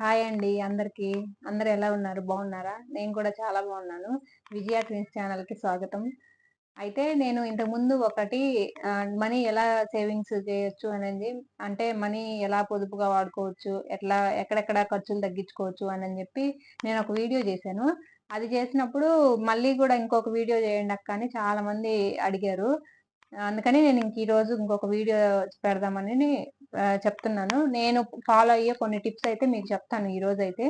Hi అండి అందరికి. అందరు ఎలా ఉన్నారు? బాగున్నారా? నేను కూడా చాలా బాగున్నాను. విజయ ట్విన్స్ ఛానల్కి స్వాగతం. అయితే నేను ఇంతకుముందు ఒకటి మనీ ఎలా సేవింగ్స్ చేయొచ్చు అనేది అంటే మనీ ఎలా పొదుపుగా వాడుకోవచ్చు ఎట్లా ఎక్కడెక్కడ ఖర్చులు తగ్గించుకోవచ్చు అని చెప్పి నేను ఒక వీడియో చేశాను. అది చేసినప్పుడు మళ్ళీ కూడా ఇంకొక వీడియో చేయండి అక్క అని చాలామంది అడిగారు. అందుకని నేను ఇంక ఈరోజు ఇంకొక వీడియో పెడదామని చెప్తున్నాను. నేను ఫాలో అయ్యే కొన్ని టిప్స్ అయితే మీకు చెప్తాను ఈరోజు అయితే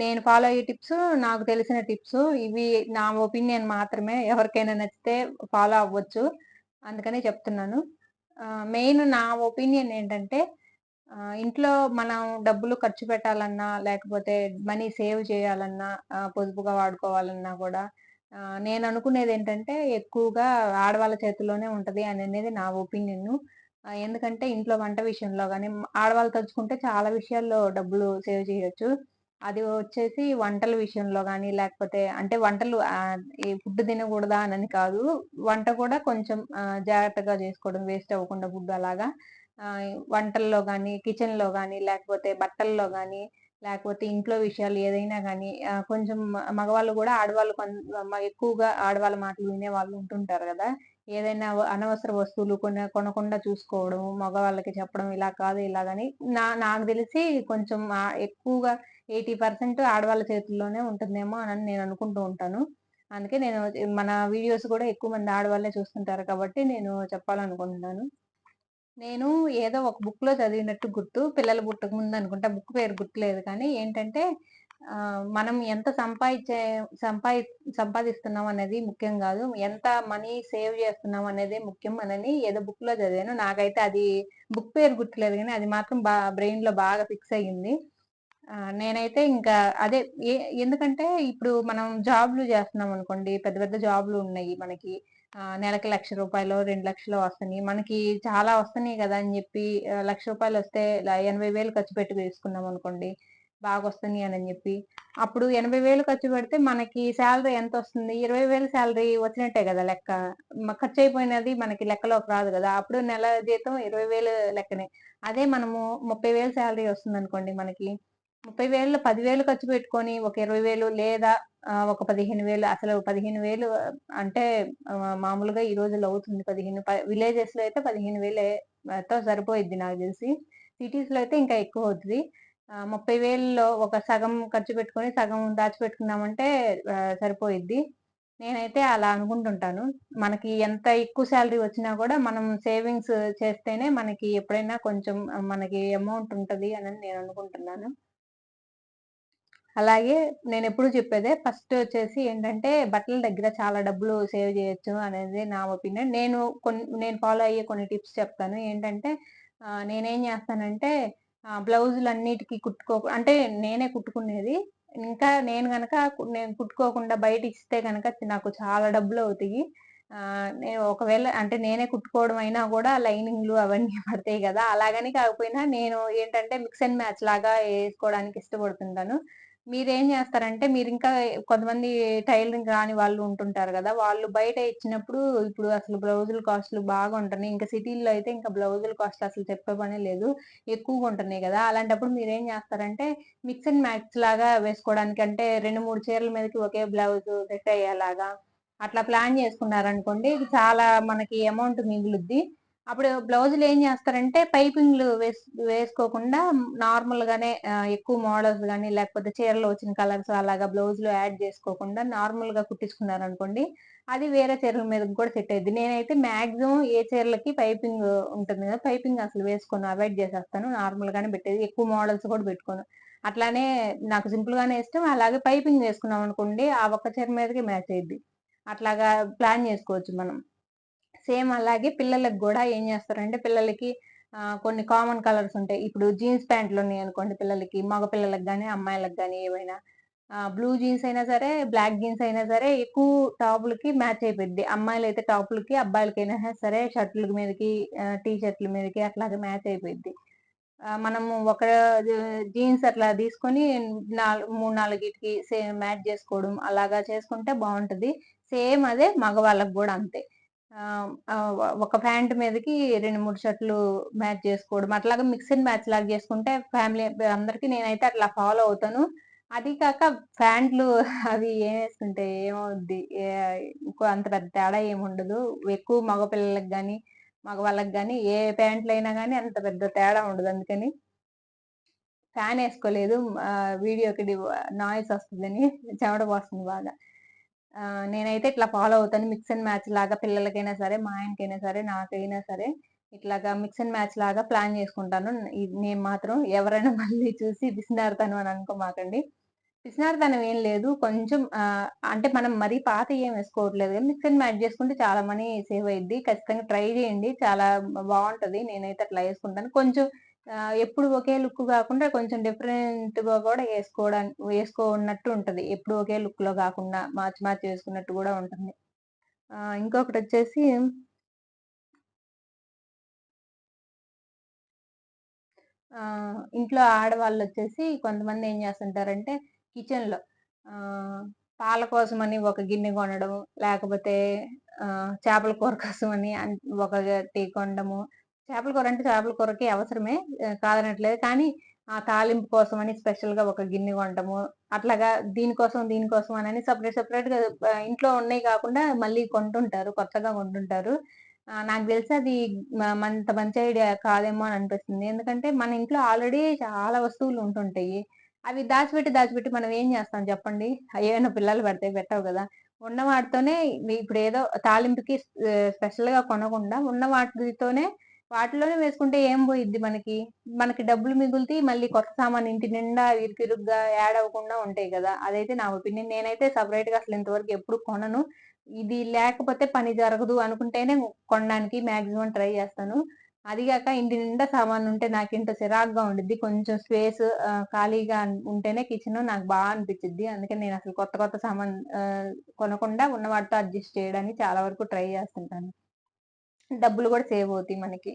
నేను ఫాలో అయ్యే టిప్స్ నాకు తెలిసిన టిప్స్ ఇవి నా ఒపీనియన్ మాత్రమే. ఎవరికైనా నచ్చితే ఫాలో అవ్వచ్చు. అందుకనే చెప్తున్నాను. మెయిన్ నా ఒపీనియన్ ఏంటంటే ఇంట్లో మనం డబ్బులు ఖర్చు పెట్టాలన్నా లేకపోతే మనీ సేవ్ చేయాలన్నా పొదుపుగా వాడుకోవాలన్నా కూడా నేను అనుకునేది ఏంటంటే ఎక్కువగా ఆడవాళ్ళ చేతిలోనే ఉంటుంది అని అనేది నా ఒపీనియన్ ఎందుకంటే ఇంట్లో వంట విషయంలో కానీ ఆడవాళ్ళు తలుచుకుంటే చాలా విషయాల్లో డబ్బులు సేవ్ చేయొచ్చు. అది వచ్చేసి వంటల విషయంలో కానీ లేకపోతే అంటే వంటలు ఈ ఫుడ్ తినకూడదా అని కాదు. వంట కూడా కొంచెం జాగ్రత్తగా చేసుకోవడం వేస్ట్ అవ్వకుండా ఫుడ్ అలాగా. వంటల్లో కానీ కిచెన్లో కానీ లేకపోతే బట్టల్లో కానీ లేకపోతే ఇంట్లో విషయాలు ఏదైనా కానీ కొంచెం మగవాళ్ళు కూడా ఆడవాళ్ళు ఎక్కువగా ఆడవాళ్ళ మాటలు వినే వాళ్ళు ఉంటుంటారు కదా. ఏదైనా అనవసర వస్తువులు కొన కొనకుండా చూసుకోవడం మగవాళ్ళకి చెప్పడం ఇలా కాదు ఇలాగని నా నాకు తెలిసి కొంచెం ఎక్కువగా ఎయిటీ పర్సెంట్ ఆడవాళ్ళ చేతుల్లోనే ఉంటుందేమో అని నేను అనుకుంటూ ఉంటాను. అందుకే నేను మన వీడియోస్ కూడా ఎక్కువ మంది ఆడవాళ్ళే చూస్తుంటారు కాబట్టి నేను చెప్పాలనుకుంటున్నాను. నేను ఏదో ఒక బుక్లో చదివినట్టు గుర్తు పిల్లలు పుట్టక ముందు అనుకుంటా బుక్ పేరు గుర్తులేదు కానీ ఏంటంటే మనం ఎంత సంపాదించే సంపాది సంపాదిస్తున్నాం అనేది ముఖ్యం కాదు. ఎంత మనీ సేవ్ చేస్తున్నాం అనేది ముఖ్యం. అనని ఏదో బుక్లో చదివాను. నాకైతే అది బుక్ పేరు గుర్తులేదు కానీ అది మాత్రం బా బ్రెయిన్లో బాగా ఫిక్స్ అయ్యింది. నేనైతే ఇంకా అదే ఎందుకంటే ఇప్పుడు మనం జాబ్లు చేస్తున్నాం అనుకోండి పెద్ద పెద్ద జాబ్లు ఉన్నాయి మనకి. నెలకి లక్ష రూపాయలు రెండు లక్షలు వస్తున్నాయి. మనకి చాలా వస్తున్నాయి కదా అని చెప్పి లక్ష రూపాయలు వస్తే ఎనభై వేలు ఖర్చు పెట్టి తీసుకున్నాం అనుకోండి. బాగా వస్తున్నాయి అని చెప్పి. అప్పుడు ఎనభై వేలు ఖర్చు పెడితే మనకి శాలరీ ఎంత వస్తుంది ఇరవై వేలు శాలరీ వచ్చినట్టే కదా లెక్క. ఖర్చు అయిపోయినది మనకి లెక్కలోకి రాదు కదా. అప్పుడు నెల జీతం ఇరవై వేలు లెక్కనే. అదే మనము ముప్పై వేలు శాలరీ వస్తుంది అనుకోండి మనకి. ముప్పై వేలు పదివేలు ఖర్చు పెట్టుకొని ఒక ఇరవై వేలు లేదా ఒక పదిహేను వేలు అసలు పదిహేను వేలు అంటే మామూలుగా ఈ రోజుల్లో అవుతుంది. పదిహేను విలేజెస్లో అయితే పదిహేను వేలతో సరిపోయిద్ది నాకు తెలిసి. సిటీస్లో అయితే ఇంకా ఎక్కువ అవుతుంది ముప్పై వేలలో ఒక సగం ఖర్చు పెట్టుకొని సగం దాచిపెట్టుకున్నామంటే సరిపోయిద్ది. నేనైతే అలా అనుకుంటుంటాను. మనకి ఎంత ఎక్కువ శాలరీ వచ్చినా కూడా మనం సేవింగ్స్ చేస్తేనే మనకి ఎప్పుడైనా కొంచెం మనకి అమౌంట్ ఉంటుంది అని నేను అనుకుంటున్నాను. అలాగే నేను ఎప్పుడు చెప్పేదే ఫస్ట్ వచ్చేసి ఏంటంటే బట్టల దగ్గర చాలా డబ్బులు సేవ్ చేయొచ్చు అనేది నా ఒపీనియన్. నేను కొన్ని నేను ఫాలో అయ్యే కొన్ని టిప్స్ చెప్తాను. ఏంటంటే నేనేం చేస్తానంటే బ్లౌజులు అన్నిటికీ కుట్టుకో అంటే నేనే కుట్టుకునేది. ఇంకా నేను కనుక నేను కుట్టుకోకుండా బయట ఇస్తే కనుక నాకు చాలా డబ్బులు అవుతాయి. నేను ఒకవేళ అంటే నేనే కుట్టుకోవడం అయినా కూడా లైనింగ్లు అవన్నీ పడతాయి కదా. అలాగని కాకపోయినా నేను ఏంటంటే మిక్స్ అండ్ మ్యాచ్ లాగా వేసుకోవడానికి ఇష్టపడుతుంటాను. మీరేం చేస్తారంటే మీరు ఇంకా కొంతమంది టైలరింగ్ రాని వాళ్ళు ఉంటుంటారు కదా వాళ్ళు బయట ఇచ్చినప్పుడు ఇప్పుడు అసలు బ్లౌజుల కాస్ట్లు బాగా ఉంటున్నాయి. ఇంకా సిటీల్లో అయితే ఇంకా బ్లౌజుల కాస్ట్ అసలు చెప్పే పనే లేదు. ఎక్కువగా ఉంటున్నాయి కదా. అలాంటప్పుడు మీరు ఏం చేస్తారంటే మిక్స్ అండ్ మ్యాచ్ లాగా వేసుకోవడానికి అంటే రెండు మూడు చీరల మీదకి ఒకే బ్లౌజ్ సెట్ అయ్యేలాగా అట్లా ప్లాన్ చేసుకున్నారనుకోండి చాలా మనకి అమౌంట్ మిగులుద్ది. అప్పుడు బ్లౌజులు ఏం చేస్తారంటే పైపింగ్లు వేస్ వేసుకోకుండా నార్మల్ గానే ఎక్కువ మోడల్స్ కానీ లేకపోతే చీరలో వచ్చిన కలర్స్ అలాగా బ్లౌజులు యాడ్ చేసుకోకుండా నార్మల్గా కుట్టించుకున్నారు అనుకోండి అది వేరే చీరల మీద కూడా సెట్ అయ్యింది నేనైతే మాక్సిమం ఏ చీరలకి పైపింగ్ ఉంటుంది కదా పైపింగ్ అసలు వేసుకొని అవాయిడ్ చేసేస్తాను. నార్మల్ గానే పెట్టేది. ఎక్కువ మోడల్స్ కూడా పెట్టుకోను. అట్లానే నాకు సింపుల్ గానే ఇష్టం. అలాగే పైపింగ్ వేసుకున్నాం అనుకోండి ఆ ఒక్క చీర మీదకి మ్యాచ్ అయ్యింది అట్లాగా ప్లాన్ చేసుకోవచ్చు మనం. సేమ్ అలాగే పిల్లలకు కూడా ఏం చేస్తారంటే పిల్లలకి కొన్ని కామన్ కలర్స్ ఉంటాయి. ఇప్పుడు జీన్స్ ప్యాంట్లు ఉన్నాయి అనుకోండి పిల్లలకి మగ పిల్లలకు కానీ అమ్మాయిలకు కానీ ఏవైనా. బ్లూ జీన్స్ అయినా సరే బ్లాక్ జీన్స్ అయినా సరే ఎక్కువ టాపులకి మ్యాచ్ అయిపోయింది అమ్మాయిలు అయితే టాపులకి అబ్బాయిలకైనా సరే షర్ట్ల మీదకి టీ షర్ట్ల మీదకి అట్లాగే మ్యాచ్ అయిపోయింది మనము ఒక జీన్స్ అట్లా తీసుకొని నాలుగు మూడు నాలుగిటికి సేమ్ మ్యాచ్ చేసుకోవడం అలాగా చేసుకుంటే బాగుంటుంది. సేమ్ అదే మగవాళ్ళకి కూడా అంతే. ఒక ప్యాంట్ మీదకి రెండు మూడు షర్ట్లు మ్యాచ్ చేసుకోవడం. అట్లాగా మిక్స్ అండ్ మ్యాచ్ లాగా చేసుకుంటే ఫ్యామిలీ అందరికి నేనైతే అట్లా ఫాలో అవుతాను. అది కాక ప్యాంట్లు అవి ఏమేసుకుంటే ఏమవుద్ది? ఇంకో అంత పెద్ద తేడా ఏముండదు. ఎక్కువ మగ కానీ మగవాళ్ళకి కానీ ఏ ప్యాంట్లు అయినా కానీ అంత పెద్ద తేడా ఉండదు. అందుకని ఫ్యాన్ వేసుకోలేదు వీడియోకి డి నాయిస్ వస్తుందని చెమట పోస్తుంది బాగా. నేనైతే ఇట్లా ఫాలో అవుతాను. మిక్స్ అండ్ మ్యాచ్ లాగా పిల్లలకైనా సరే, మా ఆయనకైనా సరే, నాకైనా సరే ఇట్లాగా మిక్స్ అండ్ మ్యాచ్ లాగా ప్లాన్ చేసుకుంటాను. ఇది నేను మాత్రం ఎవరైనా మళ్ళీ చూసి పిసినారితనం అని అనుకోమాకండి. పిసినారితనం ఏం లేదు. కొంచెం అంటే మనం మరీ పాత ఏం వేసుకోవట్లేదు మిక్స్ అండ్ మ్యాచ్ చేసుకుంటే చాలా మనీ సేవ్ అయ్యింది ఖచ్చితంగా ట్రై చేయండి. చాలా బాగుంటది నేనైతే అట్లా వేసుకుంటాను కొంచెం ఎప్పుడు ఒకే లుక్ కాకుండా కొంచెం డిఫరెంట్‌గా కూడా వేసుకోవడానికి వేసుకోన్నట్టు ఉంటుంది ఎప్పుడు ఒకే లుక్‌లో కాకుండా మార్చి మార్చి వేసుకున్నట్టు కూడా ఉంటుంది. ఇంకొకటి వచ్చేసి ఇంట్లో ఆడవాళ్ళు వచ్చేసి కొంతమంది ఏం చేస్తుంటారంటే కిచెన్‌లో ఆహ్, పాల కోసమని ఒక గిన్నె కొనడం, లేకపోతే చేపల కూర కోసమని ఒక ఒకటి కొనడము. చేపల కూర అంటే చేపల కూరకి అవసరమే కాదనట్లేదు. కానీ ఆ తాలింపు కోసమని స్పెషల్‌గా ఒక గిన్నె కొనటము. అట్లాగా దీనికోసం, దీనికోసం అని సెపరేట్ సపరేట్గా ఇంట్లో ఉన్నాయి కాకుండా మళ్ళీ కొంటుంటారు. కొత్తగా కొంటుంటారు. నాకు తెలిసి అది అంత మంచి ఐడియా కాదేమో అని అనిపిస్తుంది. ఎందుకంటే మన ఇంట్లో ఆల్రెడీ చాలా వస్తువులు ఉంటుంటాయి. అవి దాచిపెట్టి, దాచిపెట్టి మనం ఏం చేస్తాం చెప్పండి? ఏమైనా పిల్లలు పెడితే పెట్టవు కదా ఉన్న వాటితోనే ఇప్పుడు ఏదో తాలింపుకి స్పెషల్‌గా కొనకుండా ఉన్న వాటితోనే వాటిలోనే వేసుకుంటే ఏం పోయిద్ది మనకి? మనకి డబ్బులు మిగులుతాయి. మళ్ళీ కొత్త సామాను ఇంటి నిండా ఇరుకిరుగ్గా యాడ్ అవ్వకుండా ఉంటాయి కదా అదైతే నా ఒపీనియన్. నేనైతే సెపరేట్‌గా అసలు ఇంతవరకు ఎప్పుడు కొనను. ఇది లేకపోతే పని జరగదు అనుకుంటేనే కొనడానికి మాక్సిమం ట్రై చేస్తాను అదిగాక ఇంటి నిండా సామాన్ ఉంటే నాకు ఇంత చిరాగ్గా ఉండిద్ది. కొంచెం స్పేస్ ఖాళీగా ఉంటేనే కిచెన్ నాకు బా అనిపిచ్చిద్ది. నేను అసలు కొత్త కొత్త సామాన్ కొనకుండా ఉన్న వాటితో అడ్జస్ట్ చేయడానికి చాలా వరకు ట్రై చేస్తుంటాను డబ్బులు కూడా సేవ్ అవుతాయి మనకి.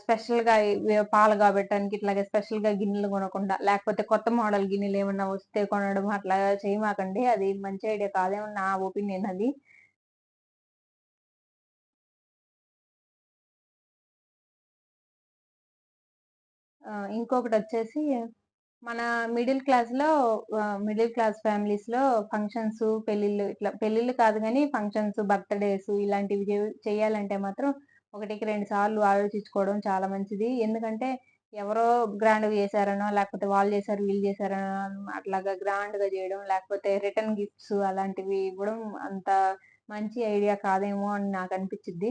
స్పెషల్‌గా పాలు గాబెట్టడానికి ఇట్లాగే స్పెషల్‌గా గిన్నెలు కొనకుండా, లేకపోతే కొత్త మోడల్ గిన్నెలు ఏమన్నా వస్తే కొనడం అట్లా చేయమాకండి. అది మంచి ఐడియా కాదేమో నా ఒపీనియన్ అది. ఇంకొకటి వచ్చేసి మన మిడిల్ క్లాస్‌లో లో మిడిల్ క్లాస్ ఫ్యామిలీస్‌లో ఫంక్షన్స్, పెళ్ళిళ్ళు ఇట్లా పెళ్ళిళ్ళు కాదు కానీ ఫంక్షన్స్, బర్త్‌డేస్ ఇలాంటివి చేయాలంటే మాత్రం ఒకటికి రెండు సార్లు ఆలోచించుకోవడం చాలా మంచిది. ఎందుకంటే ఎవరో గ్రాండ్‌గా చేశారనో, లేకపోతే వాళ్ళు చేశారు, వీళ్ళు చేశారనో అట్లాగా గ్రాండ్‌గా చేయడం, లేకపోతే రిటర్న్ గిఫ్ట్స్ అలాంటివి ఇవ్వడం అంత మంచి ఐడియా కాదేమో అని నాకనిపిచ్చిద్ది. అనిపించింది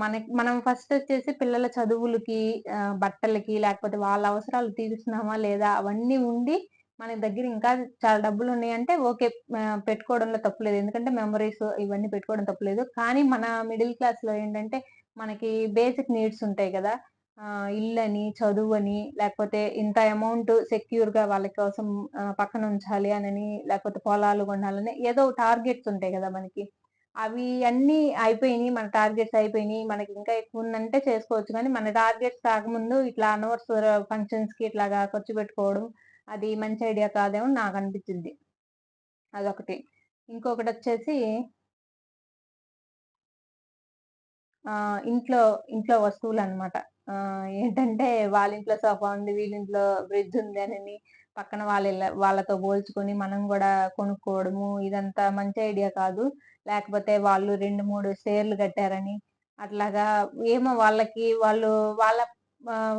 మనకి మనం ఫస్ట్ వచ్చేసి పిల్లల చదువులకి, బట్టలకి లేకపోతే వాళ్ళ అవసరాలు తీరుస్తున్నామా లేదా అవన్నీ ఉండి, మన దగ్గర ఇంకా చాలా డబ్బులున్నాయంటే ఓకే. పెట్టుకోవడంలో పెట్టుకోవడంలో తప్పులేదు. ఎందుకంటే మెమరీస్ ఇవన్నీ పెట్టుకోవడం తప్పులేదు. కానీ మన మిడిల్ క్లాస్‌లో ఏంటంటే మనకి బేసిక్ నీడ్స్ ఉంటాయి కదా ఇల్లని చదువు చదువని లేకపోతే ఇంత అమౌంట్ సెక్యూర్‌గా వాళ్ళ కోసం పక్కన ఉంచాలి అనని, లేకపోతే పొలాలు కొనాలని ఏదో టార్గెట్స్ ఉంటాయి కదా మనకి. అవి అన్నీ అయిపోయినాయి మన టార్గెట్స్ అయిపోయినాయి. మనకి ఇంకా ఎక్కువ ఉందంటే చేసుకోవచ్చు. కానీ మన టార్గెట్స్ కాకముందు ఇట్లా అనవసర ఫంక్షన్స్‌కి ఇట్లాగా ఖర్చు పెట్టుకోవడం, అది మంచి ఐడియా కాదేమో నాకు అనిపించింది. అదొకటి. ఇంకొకటి వచ్చేసి ఇంట్లో, ఇంట్లో వస్తువులు అనమాట ఏంటంటే వాళ్ళ ఇంట్లో సోఫా ఉంది, వీళ్ళింట్లో ఫ్రిడ్జ్ ఉంది అని పక్కన వాళ్ళ వాళ్ళతో పోల్చుకొని మనం కూడా కొనుక్కోవడము, ఇదంతా మంచి ఐడియా కాదు. లేకపోతే వాళ్ళు 2, 3 షేర్లు కట్టారని అట్లాగా ఏమో వాళ్ళకి వాళ్ళు వాళ్ళ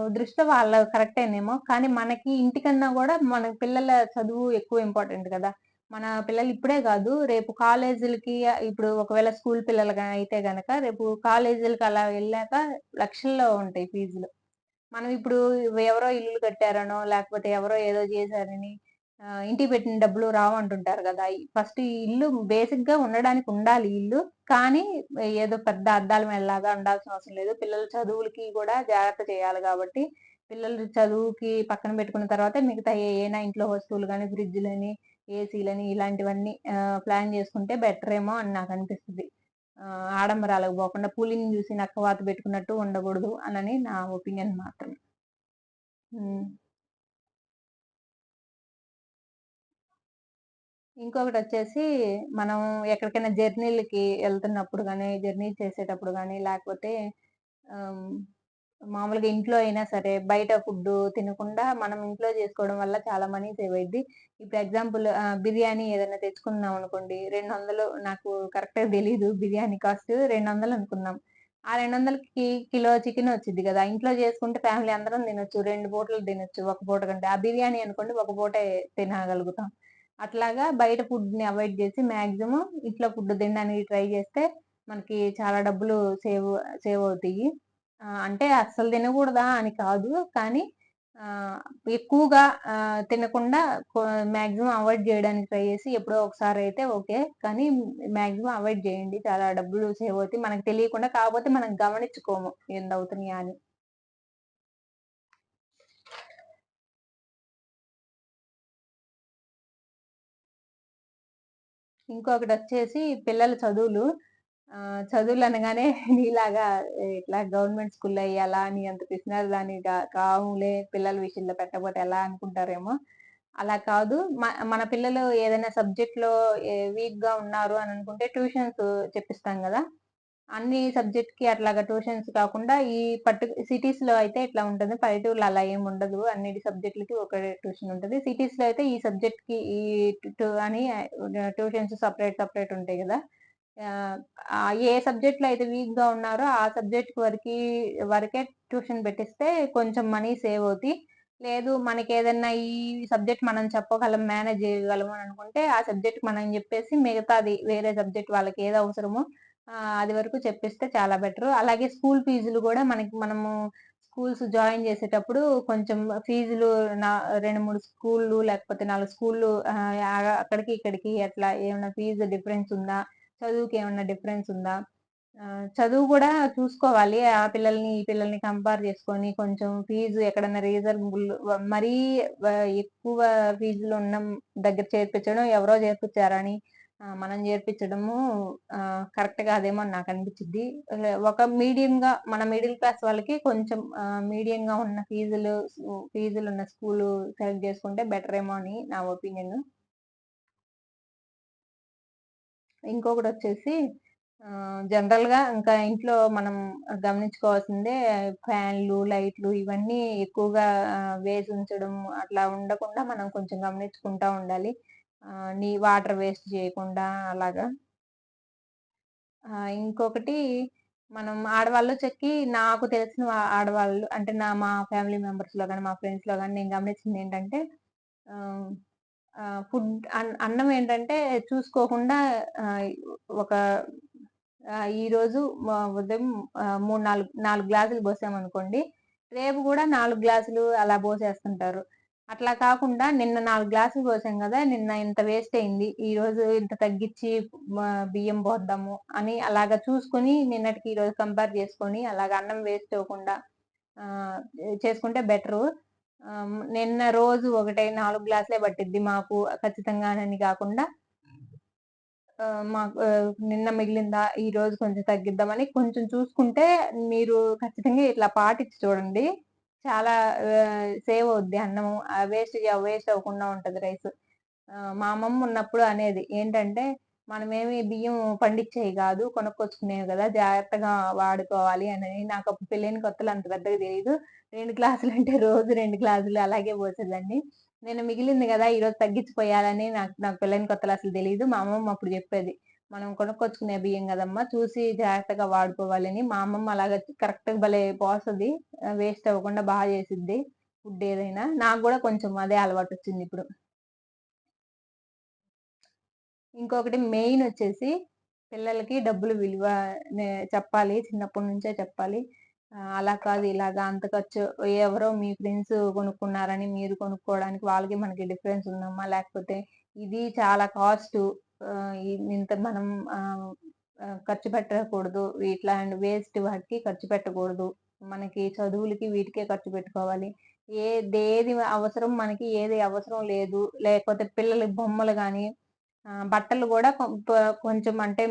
దృష్టి దృష్టిలో వాళ్ళు కరెక్టేనేమో. కానీ మనకి ఇంటికన్నా కూడా మన పిల్లల చదువు ఎక్కువ ఇంపార్టెంట్ కదా మన పిల్లలు ఇప్పుడే కాదు రేపు కాలేజీలకి ఇప్పుడు ఒకవేళ స్కూల్ పిల్లలు అయితే గనక రేపు కాలేజీలకి అలా వెళ్ళాక లక్షల్లో ఉంటాయి ఫీజులు. మనం ఇప్పుడు ఎవరో ఇల్లులు కట్టారనో, లేకపోతే ఎవరో ఏదో చేశారని ఇంటికి పెట్టిన డబ్బులు రావంటుంటారు అంటుంటారు కదా ఫస్ట్ ఇల్లు బేసిక్గా ఉండడానికి ఉండాలి ఇల్లు. కానీ ఏదో పెద్ద అద్దాల మేడలాగా ఉండాల్సిన అవసరం లేదు. పిల్లల చదువులకి కూడా జాగ్రత్త చేయాలి కాబట్టి పిల్లలు చదువుకి పక్కన పెట్టుకున్న తర్వాత మిగతా ఏనా ఇంట్లో వస్తువులు కానీ ఫ్రిడ్జ్‌లని, ఏసీలని ఇలాంటివన్నీ ప్లాన్ చేసుకుంటే బెటర్ ఏమో అని నాకు అనిపిస్తుంది ఆడంబరాలకు పోకుండా పులిని చూసి నక్కవాత పెట్టుకున్నట్టు ఉండకూడదు అనని నా ఒపీనియన్ మాత్రం. ఇంకొకటి వచ్చేసి మనం ఎక్కడికైనా జర్నీలకి వెళ్తున్నప్పుడు కానీ జర్నీ చేసేటప్పుడు కానీ లేకపోతే మామూలుగా ఇంట్లో అయినా సరే బయట ఫుడ్ తినకుండా మనం ఇంట్లో చేసుకోవడం వల్ల చాలా మనీ సేవ్ అయింది ఇప్పుడు ఎగ్జాంపుల్ బిర్యానీ ఏదైనా తెచ్చుకున్నాం అనుకోండి, 200 నాకు కరెక్ట్‌గా తెలీదు బిర్యానీ కాస్ట్ 200 అనుకుందాం. ఆ 200కి కిలో చికెన్ వచ్చింది కదా ఇంట్లో చేసుకుంటే ఫ్యామిలీ అందరం తినొచ్చు. రెండు పూటలు తినొచ్చు. ఒక పూట కంటే. ఆ బిర్యానీ అనుకోండి ఒక పూటే తినగలుగుతాం. అట్లాగా బయట ఫుడ్‌ని అవాయిడ్ చేసి మాక్సిమం ఇంట్లో ఫుడ్ తినడానికి ట్రై చేస్తే మనకి చాలా డబ్బులు సేవ్ సేవ్ అవుతాయి. అంటే అస్సలు తినకూడదా అని కాదు. కానీ ఆ ఎక్కువగా తినకుండా మాక్సిమం అవాయిడ్ చేయడానికి ట్రై చేసి ఎప్పుడో ఒకసారి అయితే ఓకే. కానీ మాక్సిమం అవాయిడ్ చేయండి చాలా డబ్బులు సేవ్ అవుతాయి. మనకు తెలియకుండా కాకపోతే మనం గమనించుకోము ఎన్నవుతున్నాయా అని. ఇంకొకటొచ్చేసి పిల్లల చదువులు. చదువులు అనగానే నీలాగా ఇట్లా గవర్నమెంట్ స్కూల్‌లో ఎయ్యాలా అని అంత పిసినారిదాన్ని దాని కావులే పిల్లల విషయంలో పెట్టకపోతే ఎలా అనుకుంటారేమో! అలా కాదు. మన పిల్లలు ఏదైనా సబ్జెక్ట్‌లో వీక్ వీక్‌గా ఉన్నారు అని అనుకుంటే ట్యూషన్స్ చెప్పిస్తాం కదా అన్ని సబ్జెక్ట్‌కి అట్లాగా ట్యూషన్స్ కాకుండా ఈ పర్టి సిటీస్‌లో అయితే ఇట్లా ఉంటుంది. పల్లెటూరులో అలా ఏమి ఉండదు. అన్నిటి సబ్జెక్టులకి ఒకే ట్యూషన్ ఉంటది. సిటీస్‌లో అయితే ఈ సబ్జెక్ట్‌కి ఈ టు అని ట్యూషన్స్ సపరేట్ సపరేట్ ఉంటాయి కదా ఏ సబ్జెక్ట్‌లో అయితే వీక్‌గా ఉన్నారో ఆ సబ్జెక్ట్ వరకి వరకే ట్యూషన్ పెట్టిస్తే కొంచెం మనీ సేవ్ అవుతాయి. లేదు మనకి ఏదైనా ఈ సబ్జెక్ట్ మనం చెప్పగలం, మేనేజ్ చేయగలం అని అనుకుంటే ఆ సబ్జెక్ట్ మనం చెప్పేసి మిగతాది వేరే సబ్జెక్ట్ వాళ్ళకి ఏది అవసరమో అది వరకు చెప్పిస్తే చాలా బెటర్ అలాగే స్కూల్ ఫీజులు కూడా మనకి మనము స్కూల్స్ జాయిన్ చేసేటప్పుడు కొంచెం ఫీజులు నా రెండు మూడు స్కూళ్ళు లేకపోతే నాలుగు స్కూళ్ళు అక్కడికి ఇక్కడికి అట్లా ఏమైనా ఫీజు డిఫరెన్స్ ఉందా? చదువుకి ఏమన్నా డిఫరెన్స్ ఉందా? చదువు కూడా చూసుకోవాలి. ఆ పిల్లల్ని, ఈ పిల్లల్ని కంపేర్ చేసుకొని కొంచెం ఫీజు ఎక్కడన్నా రీజనబుల్ మరీ ఎక్కువ ఫీజులు ఉన్న దగ్గర చేర్పించడం, ఎవరో చేర్పించారని మనం చేర్పించడము కరెక్ట్ కాదేమో అని నాకనిపిచ్చిద్ది. ఆహ్, ఒక మీడియంగా మన మిడిల్ క్లాస్ వాళ్ళకి కొంచెం మీడియంగా ఉన్న ఫీజులు ఫీజులు ఉన్న స్కూలు సెలెక్ట్ చేసుకుంటే బెటర్ ఏమో అని నా ఒపీనియన్. ఇంకొకటి వచ్చేసి జనరల్‌గా ఇంకా ఇంట్లో మనం గమనించుకోవాల్సిందే ఫ్యాన్లు, లైట్లు ఇవన్నీ ఎక్కువగా వేసి ఉంచడం అట్లా ఉండకుండా మనం కొంచెం గమనించుకుంటా ఉండాలి. నీ వాటర్ వేస్ట్ చేయకుండా అలాగా. ఇంకొకటి మనం ఆడవాళ్ళు చెక్కి నాకు తెలిసిన ఆడవాళ్ళు అంటే నా మా ఫ్యామిలీ మెంబర్స్‌లో కానీ మా ఫ్రెండ్స్‌లో కానీ నేను గమనించింది ఏంటంటే ఫుడ్ అన్ అన్నం ఏంటంటే చూసుకోకుండా ఒక ఈ ఈరోజు ఉదయం మూడు నాలుగు నాలుగు గ్లాసులు పోసామనుకోండి. రేపు కూడా నాలుగు గ్లాసులు అలా పోసేస్తుంటారు. అట్లా కాకుండా నిన్న నాలుగు గ్లాసులు పోసాం కదా నిన్న ఇంత వేస్ట్ అయింది. ఈరోజు ఇంత తగ్గించి బియ్యం పోద్దాము అని అలాగా చూసుకొని నిన్నటికి ఈరోజు కంపేర్ చేసుకొని అలాగ అన్నం వేస్ట్ అవ్వకుండా చేసుకుంటే బెటరు. నిన్న రోజు ఒకటే నాలుగు గ్లాసులే పట్టిద్ది మాకు ఖచ్చితంగానని కాకుండా మాకు నిన్న మిగిలిందా ఈరోజు కొంచెం తగ్గిద్దామని కొంచెం చూసుకుంటే మీరు ఖచ్చితంగా ఇట్లా పాటించి చూడండి. చాలా సేవ్ అవుద్ది అన్నము. వేస్ట్ వేస్ట్ అవ్వకుండా ఉంటది రైస్ మా అమ్మమ్మ ఉన్నప్పుడు అనేది ఏంటంటే, మనమేమి బియ్యం పండించేవి కాదు కొనుక్కొచ్చుకునేవి కదా జాగ్రత్తగా వాడుకోవాలి అని నాకప్పుడు పెళ్ళైన కొత్తలు అంత పెద్దగా తెలీదు. 2 గ్లాసులంటే రోజు రెండు గ్లాసులు అలాగే పోసేదండి నేను మిగిలింది కదా ఈరోజు తగ్గించి పోయాలని నాకు నాకు పెళ్ళైన కొత్తలు అసలు తెలియదు మా అమ్మమ్మ అప్పుడు చెప్పేది మనం కొనుక్కొచ్చుకునే బియ్యం కదమ్మా చూసి జాగ్రత్తగా వాడుకోవాలని. మా అమ్మమ్మ అలాగా కరెక్ట్‌గా భలే పోస్తుంది వేస్ట్ అవ్వకుండా బాగా చేసిద్ది ఫుడ్ ఏదైనా. నాకు కూడా కొంచెం అదే అలవాటు వచ్చింది ఇప్పుడు ఇంకొకటి మెయిన్ వచ్చేసి పిల్లలకి డబ్బులు విలువ చెప్పాలి. చిన్నప్పటి నుంచే చెప్పాలి. అలా కాదు ఇలాగా అంత ఖర్చు ఎవరో మీ ఫ్రెండ్స్ కొనుక్కున్నారని మీరు కొనుక్కోవడానికి వాళ్ళకి మనకి డిఫరెన్స్ ఉందమ్మా! లేకపోతే ఇది చాలా కాస్ట్ ఇంత మనం ఖర్చు పెట్టకూడదు. ఇట్లాంటి వేస్ట్ వాటికి ఖర్చు పెట్టకూడదు. మనకి చదువులకి వీటికే ఖర్చు పెట్టుకోవాలి. ఏదేది అవసరం మనకి ఏది అవసరం లేదు. లేకపోతే పిల్లలకి బొమ్మలు కానీ బట్టలు కూడా కొం కొంచెం అంటే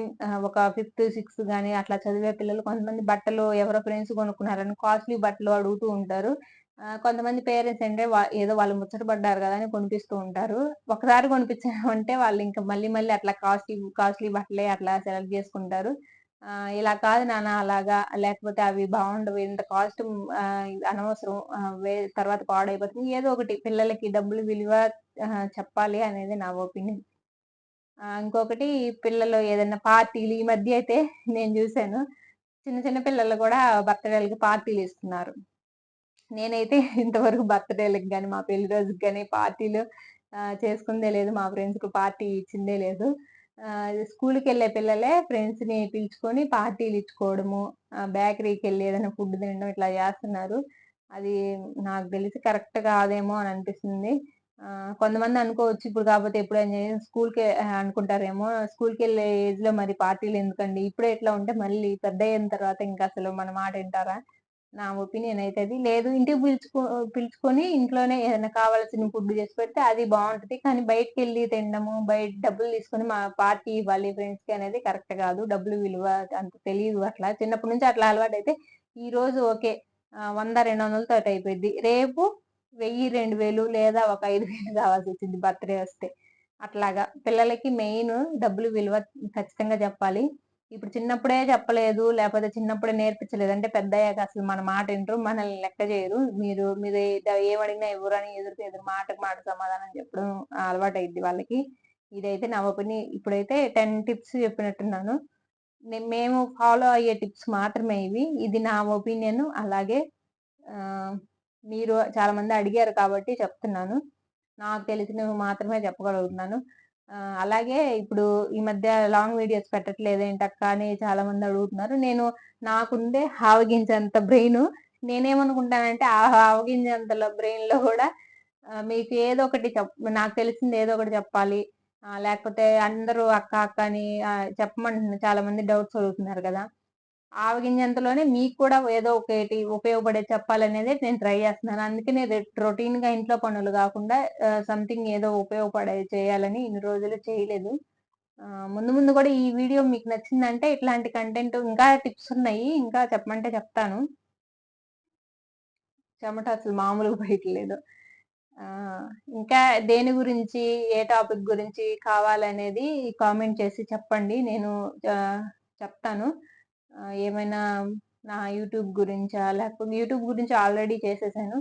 ఒక ఫిఫ్త్, సిక్స్త్ కానీ అట్లా చదివే పిల్లలు కొంతమంది బట్టలు ఎవరో ఫ్రెండ్స్ కొనుక్కున్నారని కాస్ట్‌లీ బట్టలు అడుగుతూ ఉంటారు. కొంతమంది పేరెంట్స్ అంటే ఏదో వాళ్ళు ముచ్చట పడ్డారు కదా అని కొనిపిస్తూ ఉంటారు. ఒకసారి కొనిపించామంటే వాళ్ళు ఇంకా మళ్ళీ మళ్ళీ అట్లా కాస్ట్లీ కాస్ట్లీ బట్టలే అట్లా సెలెక్ట్ చేసుకుంటారు. ఇలా కాదు నాన్న అలాగా లేకపోతే అవి బాగుండవు ఇంత కాస్ట్ అనవసరం వే తర్వాత పాడైపోతుంది. ఏదో ఒకటి పిల్లలకి డబ్బులు విలువ చెప్పాలి అనేది నా ఒపీనియన్. ఇంకొకటి పిల్లలు ఏదైనా పార్టీలు ఈ మధ్య అయితే నేను చూశాను. చిన్న చిన్న పిల్లలు కూడా బర్త్డేలకి పార్టీలు ఇస్తున్నారు నేనైతే ఇంతవరకు బర్త్డేలకు కానీ మా పెళ్ళి రోజుకి కానీ పార్టీలు చేసుకుందే లేదు. మా ఫ్రెండ్స్కి పార్టీ ఇచ్చిందే లేదు. స్కూల్కి వెళ్ళే పిల్లలే ఫ్రెండ్స్ని పిలుచుకొని పార్టీలు ఇచ్చుకోవడము బేకరీకి వెళ్ళి ఏదైనా ఫుడ్ తినడం ఇట్లా చేస్తున్నారు. అది నాకు తెలిసి కరెక్ట్ కాదేమో అని అనిపిస్తుంది. కొంతమంది అనుకోవచ్చు ఇప్పుడు కాకపోతే ఎప్పుడైనా స్కూల్కి అనుకుంటారేమో. స్కూల్కి వెళ్ళే ఏజ్లో మరి పార్టీలు ఎందుకండి? ఇప్పుడే ఇట్లా ఉంటే మళ్ళీ పెద్ద అయిన తర్వాత ఇంకా అసలు మన మాట వింటారా? నా ఒపీనియన్ అయితే అది. లేదు ఇంటికి పిలుచుకో పిలుచుకొని ఇంట్లోనే ఏదైనా కావాల్సిన ఫుడ్ చేసి పెడితే అది బాగుంటుంది. కానీ బయటకు వెళ్ళి తినడము బయట డబ్బులు తీసుకొని మా పార్టీ ఇవ్వాలి ఫ్రెండ్స్కి అనేది కరెక్ట్ కాదు. డబ్బులు విలువ అంత తెలియదు అట్లా. చిన్నప్పటి నుంచి అట్లా అలవాటు అయితే ఈ రోజు ఓకే. వంద రెండు వందలతో అయిపోయింది రేపు వెయ్యి రెండు వేలు లేదా ఒక ఐదు వేలు కావాల్సి వచ్చింది బర్త్డే వస్తే. అట్లాగా పిల్లలకి మెయిన్ డబ్బులు విలువ ఖచ్చితంగా చెప్పాలి. ఇప్పుడు చిన్నప్పుడే చెప్పలేదు లేకపోతే చిన్నప్పుడే నేర్పించలేదు. అంటే పెద్ద అయ్యాక అసలు మన మాట వింటారు మనల్ని లెక్క చేయరు. మీరు మీరు ఏమడిగినా అని ఎదురు ఎదురు మాటకు మాట సమాధానం చెప్పడం అలవాటు అయింది వాళ్ళకి. ఇదైతే నా ఒపీనియన్. ఇప్పుడైతే టెన్ టిప్స్ చెప్పినట్టున్నాను. మేము ఫాలో అయ్యే టిప్స్ మాత్రమే ఇవి. ఇది నా ఒపీనియన్. అలాగే మీరు చాలా మంది అడిగారు కాబట్టి చెప్తున్నాను. నాకు తెలిసినవి మాత్రమే చెప్పగలుగుతున్నాను. అలాగే ఇప్పుడు ఈ మధ్య లాంగ్ వీడియోస్ పెట్టట్లేదు ఏంటక్క అని చాలా మంది అడుగుతున్నారు. నేను నాకుండే హావగించేంత బ్రెయిన్ నేనేమనుకుంటానంటే ఆ హావగించేంతలో బ్రెయిన్లో కూడా మీకు ఏదో ఒకటి చెప్ నాకు తెలిసింది ఏదో ఒకటి చెప్పాలి. లేకపోతే అందరూ అక్క అక్క అని చెప్పమంటున్నారు చాలా మంది డౌట్స్ అడుగుతున్నారు కదా. ఆవగింజంతలోనే మీకు కూడా ఏదో ఒకటి ఉపయోగపడే చెప్పాలనేది నేను ట్రై చేస్తున్నాను. అందుకనే రొటీన్గా ఇంట్లో పనులు కాకుండా సంథింగ్ ఏదో ఉపయోగపడే చేయాలని ఇన్ని రోజులు చేయలేదు. ముందు ముందు కూడా ఈ వీడియో మీకు నచ్చిందంటే ఇట్లాంటి కంటెంట్ ఇంకా టిప్స్ ఉన్నాయి. ఇంకా చెప్పమంటే చెప్తాను. చెమట అసలు మామూలుగా బయటలేదు ఇంకా దేని గురించి ఏ టాపిక్ గురించి కావాలనేది కామెంట్ చేసి చెప్పండి. నేను చెప్తాను. ఏమైనా నా యూట్యూబ్ గురించా? లేకపోతే యూట్యూబ్ గురించి ఆల్రెడీ చేసేసాను.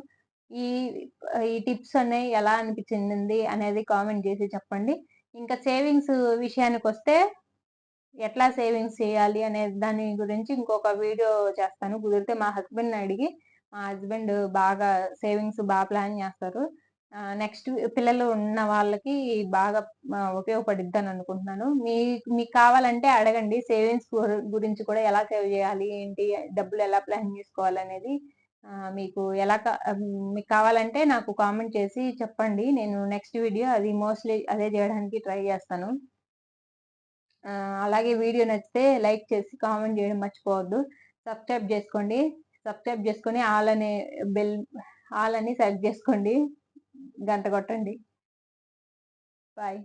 ఈ ఈ టిప్స్ అనేవి ఎలా అనిపించింది అనేది కామెంట్ చేసి చెప్పండి. ఇంకా సేవింగ్స్ విషయానికి వస్తే ఎట్లా సేవింగ్స్ చేయాలి అనే దాని గురించి ఇంకొక వీడియో చేస్తాను. కుదిరితే మా హస్బెండ్ని అడిగి మా హస్బెండ్ బాగా సేవింగ్స్ బాగా ప్లాన్ చేస్తారు. నెక్స్ట్ పిల్లలు ఉన్న వాళ్ళకి బాగా ఉపయోగపడిద్ది అని అనుకుంటున్నాను. మీ మీకు కావాలంటే అడగండి. సేవింగ్స్ గురించి కూడా ఎలా సేవ్ చేయాలి? ఏంటి? డబ్బులు ఎలా ప్లాన్ చేసుకోవాలి అనేది మీకు ఎలా మీకు కావాలంటే నాకు కామెంట్ చేసి చెప్పండి. నేను నెక్స్ట్ వీడియో అది మోస్ట్లీ అదే చేయడానికి ట్రై చేస్తాను. అలాగే వీడియో నచ్చితే లైక్ చేసి కామెంట్ చేయడం మర్చిపోవద్దు. సబ్స్క్రైబ్ చేసుకోండి. సబ్స్క్రైబ్ చేసుకొని ఆల్ అనే బెల్ ఆల్ అని సెలెక్ట్ చేసుకోండి. గంట కొట్టండి. బాయ్.